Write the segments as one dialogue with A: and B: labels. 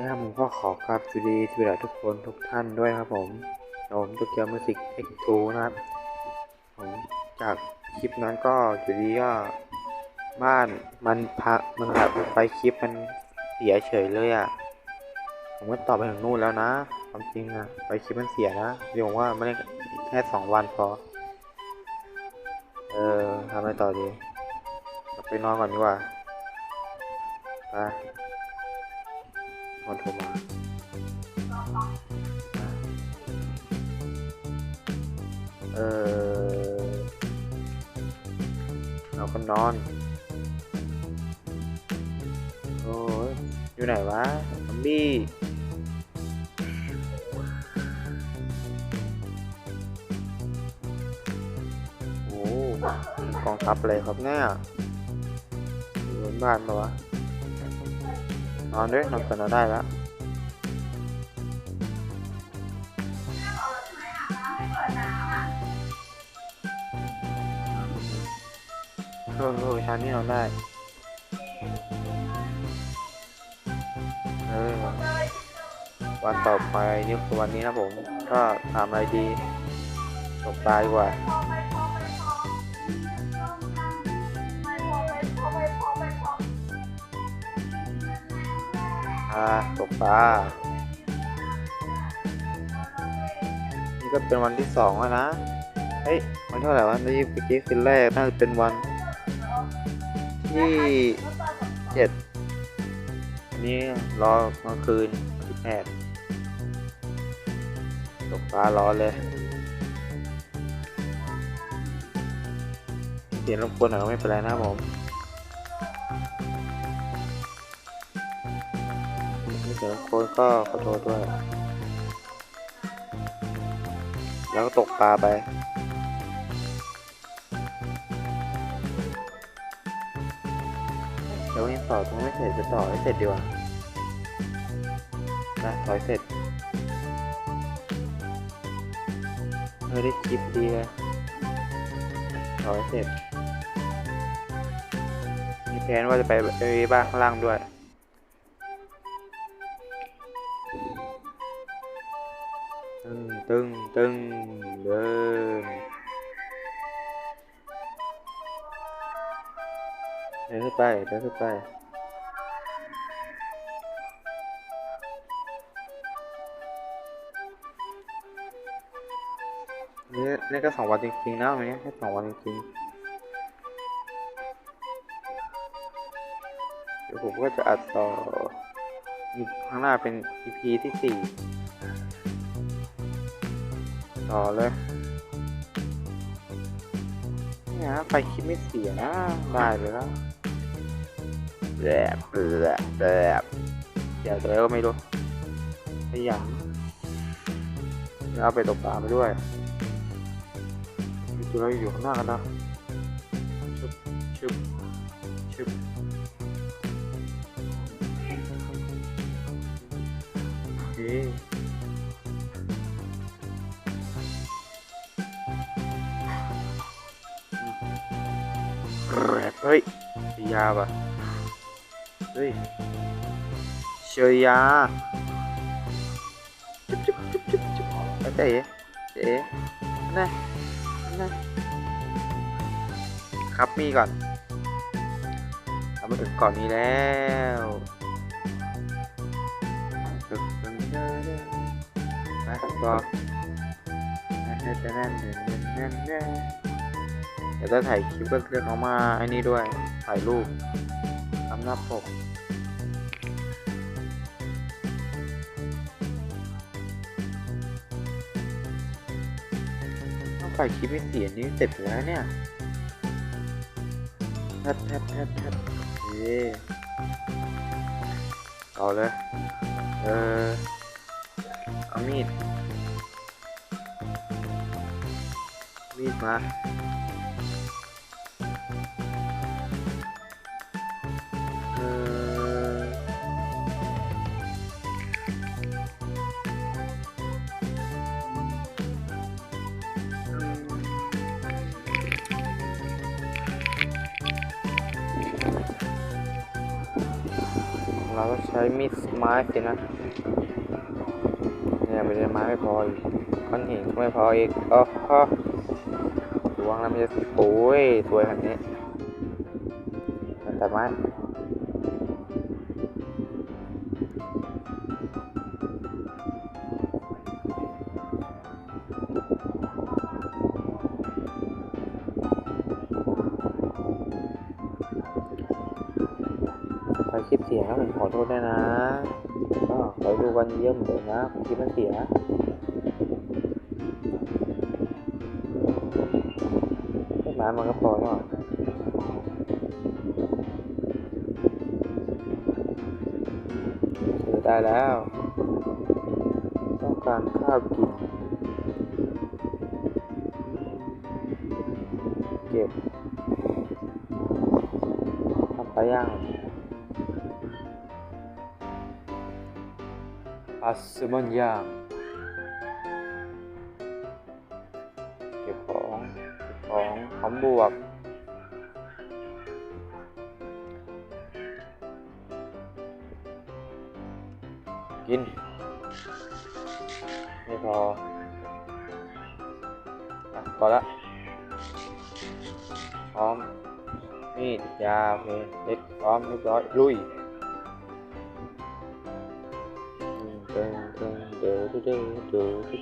A: นะครับผมก็ขอกราบสวัสดีสวัสดีทุกคนทุกท่านด้วยครับผมผมตุกเกียวมิวสิกเอ็กทูนะครับ ผมจากคลิปนั้นก็อยู่ดีก็บ้านมันพักมันแบบไฟคลิปมันเสียเฉยเลยอะ ผมก็ตอบไปถึงนู่นแล้วนะ ความจริงอะไฟคลิปมันเสียนะเดี๋ยวผมว่าไม่ได้แค่สองวันพอ เออทำอะไรต่อดีไปนอนก่อนดีกว่าไป คนโทรมาเออเราก็นอน โอ้ย อยู่ไหนวะซอมบี้โอ้กองทัพอะไรครับเนี่ยอยู่บนบ้านปะวะ นอนด้วยนอนก่อนอนได้แล้วโอ้โหชั้นนี่นอนได้ เออ วันต่อไปนี่คือวันนี้นะผมก็ทำอะไรดีตกปลาดีกว่าาตกปลา นี่ก็เป็นวันที่สองแล้วนะ เฮ้ย วันเท่าไหร่วะนี่เมื่อกี้คืนแรก น่าจะเป็นวันที่เจ็ดนนี้รอกลางคืนที่แปดตกปลารอเลยเสียงรบกวนหน่อยก็ไม่เป็นไรนะผม เสียงโคนก็ขอโทษด้วย แล้วก็ตกปลาไป เดี๋ยวยังต่อตรงไม่เสร็จจะต่อให้เสร็จดีกว่านะต่อให้เสร็จเออได้คลิปดีเลยต่อให้เสร็จมีแผนว่าจะไปไปบ้านข้างล่างด้วย ตึงตึงตึงเดินเดินขึ้นไปเดินขึ้นไปนี่นี่ก็สองวันจริงๆนะวันนี้แค่สองวันจริงๆเดี๋ยวผมก็จะอัดต่ออีกข้างหน้าเป็น EP ที่สี่ ต่อเลย เนี่ยไฟคลิปไม่เสียนะได้เลยแล้วแบบแบบแบบเดี๋ยวตัวก็ไม่รู้ขยันแล้วเอาไปตกปลาไปด้วยตัวเราอยู่ข้างหน้ากันนะชึบชึบชึบโอเค เฮ้ยเชียาป่ะเฮ้ยเชียาจุ๊บจุ๊บจุ๊บจุ๊บจุ๊บเจ๊เจ๊นั่นนั่นครับมีก่อนเอามาถึงก่อนนี้แล้วไปต่อนั่นนั่นนั่นนั่นนั่น เดี๋ยวจะถ่ายคลิปก็เรียกเขามาไอ้นี่ด้วย ถ่ายรูปทำหน้าปกต้องถ่ายคลิปไม่เสียนี่เสร็จแล้วเนี่ยแทบแทบแทบแทบโอเคเอาเลย เออเอามีด มีดมา เราก็ใช้มีดไม้สินะ เนี่ยไม่ได้ไม้ไม่พออีกก้อนหินก็ไม่พออีกโอ้โหดวงแล้วมันจะโอ้ยสวยขนาดนี้แต่ไม้ ใครคลิปเสียผมขอโทษด้วยนะก็ไปดูกันเยอะเหมือนเดิมนะคลิปมันเสียต้นไม้มันก็พอแล้วซื้อได้แล้ว ต้องการข้าวกิน เก็บทำไปลาย่าง อัสมันย่างเก็บของเก็บของพร้อมบวกกิน ไม่พออะพอละพร้อมมีดยาโอเคเล็กพร้อมเรียบร้อยลุย เดินเดินเ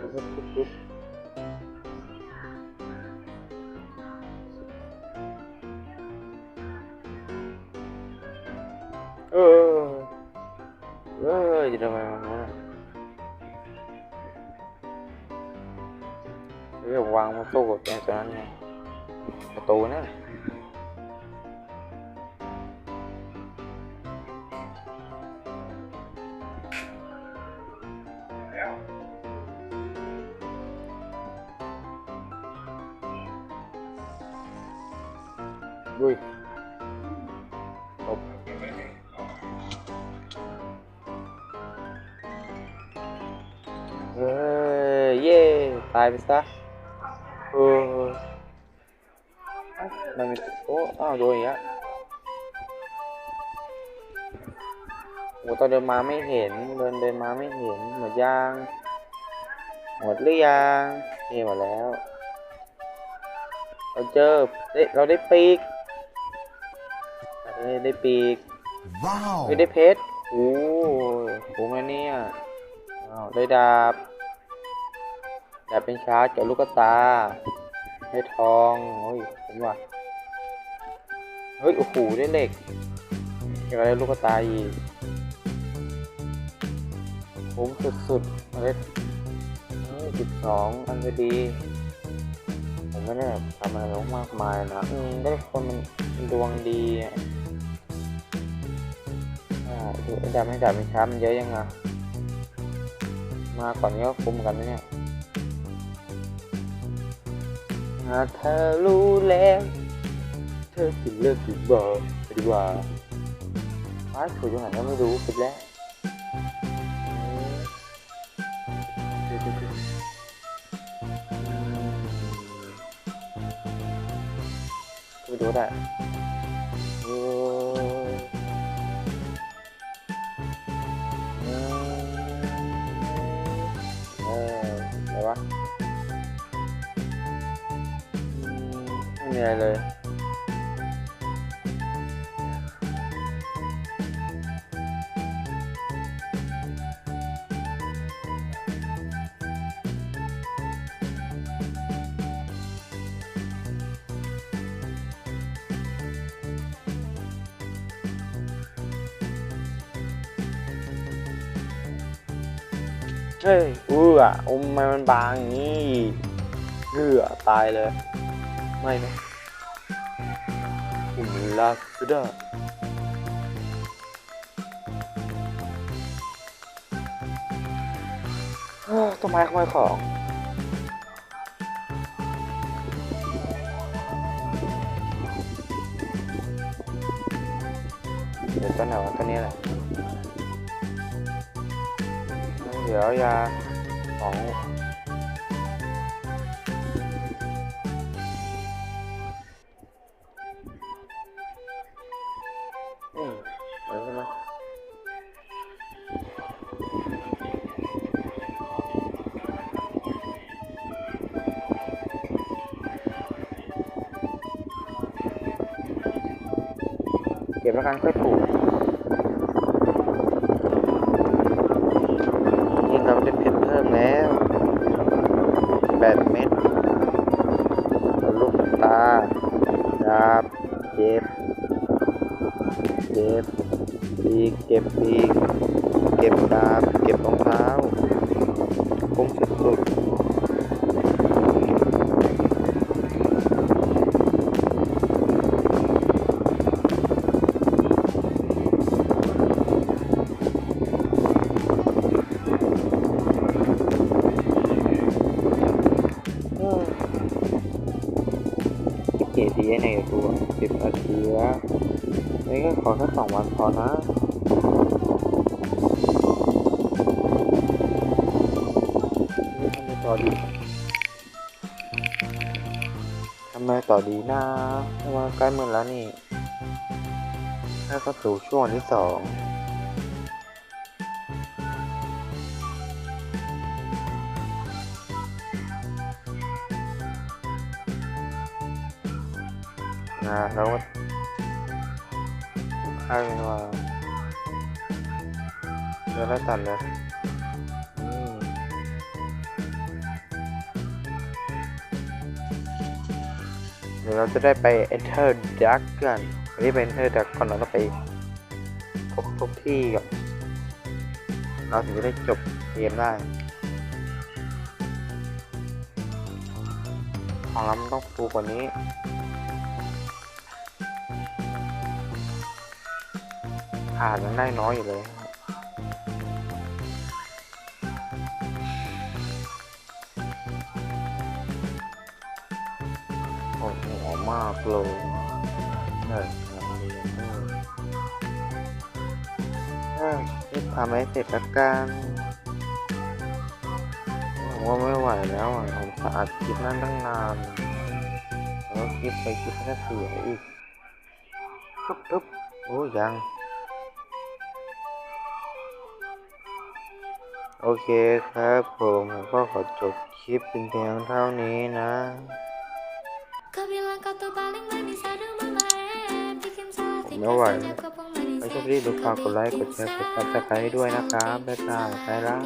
A: ดินเดินเออเออจ Ui. Hộp. Ê, yeah, ตายไปซะเออเอ้ามันมีโอ้อ้าวโดนอีกแล้วโอ้ตอนเดินมาไม่เห็น เดินเดินมาไม่เห็น หมดยัง หมดหรือยังนี่หมดแล้ว เราเจอเอ้ยเราได้ปีกเอ้ย ได้ปีก
B: Wow!
A: เฮ้ยได้เพชรโอ้โหไงเนี่ยอ้าวได้ดาบดาบเป็นชาร์จเจาะลูกกระตา ได้ทองเฮ้ยผมว่าเฮ้ยโอ้โหได้เหล็กอยากได้ลูกกระตาอีกผมสุดๆเมล็ดสิบสองอันก็ดี ผมไม่ได้แบบทำอะไรมากมายนะอืมได้คนมันมันดวงดีอะอ่า ดูไอ้ดาบไม่ดาบเป็นชามันเยอะยังไงมาก่อนนี้ก็คุ้มกันนะเนี่ยหากเธอรู้แล้วเธอจะเลิกหรือเปล่าไปดีกว่าฟ้าถูกตรงไหนก็ไม่รู้ปิดแล้วไม่รู้ได้ ไม่มีอะไรเลย เฮ้ยเอู้อะอุ้มมันบางอย่างนี้เหือตายเลย ไม่นะอุ้มลาสดาเอ้อต้นไม้ขโมยของเดี๋ยวต้นไหนวะต้นนี้แหละเดี๋ยวยาของ เก็บแล้วกันค่อยปลูกนี่เราได้เพชรเพิ่มแล้วแปดเม็ดลูกตาดาบเก็บ เก็บปีกเก็บปีกเก็บดาบเก็บรองเท้าคุ้มสุดๆ สิบนาทีแล้วนี่ก็ขอแค่สองวันพอนะนี่ทำไมต่อดีทำไมต่อดีนะเพราะว่าใกล้หมดแล้วนี่ถ้าก็สู่ช่วงที่สอง นะแล้วก็ค่ายเป็นว่าเดี๋ยวได้ตัดเลยเดี๋ยวเราจะได้ไป Enter Dark กันวันนี้ไป Enter Dark ก่อนเราต้องไปครบทุกที่ก่อนเราถึงจะได้จบเกมได้ของเราต้องฟูกว่านี้าดยังได้น้อยอยู่เลยโอ้โหมากเลยเอองานเรียนด้วยเออรีบทำให้เสร็จละกันผมว่าไม่ไหวแล้วอะผมสะอาดคลิปนั้นตั้งนานแล้วคลิปไปคลิปก็เสียอีกปึ๊บปึ๊บโอ้ยัง โอเคครับ ผมผมก็ขอจบคลิปเป็นเพียงเท่านี้นะ
B: Kau bilang kau tuh paling manis ada mama eh Bikin salah
A: Không
B: tidak
A: nói vậy.
B: saja kau pemanis
A: ไม่ชอบรีบดูฝากกดไลค์ กดแชร์ กดซับสไครต์ด้วยนะครับบ๊ายบายไปละ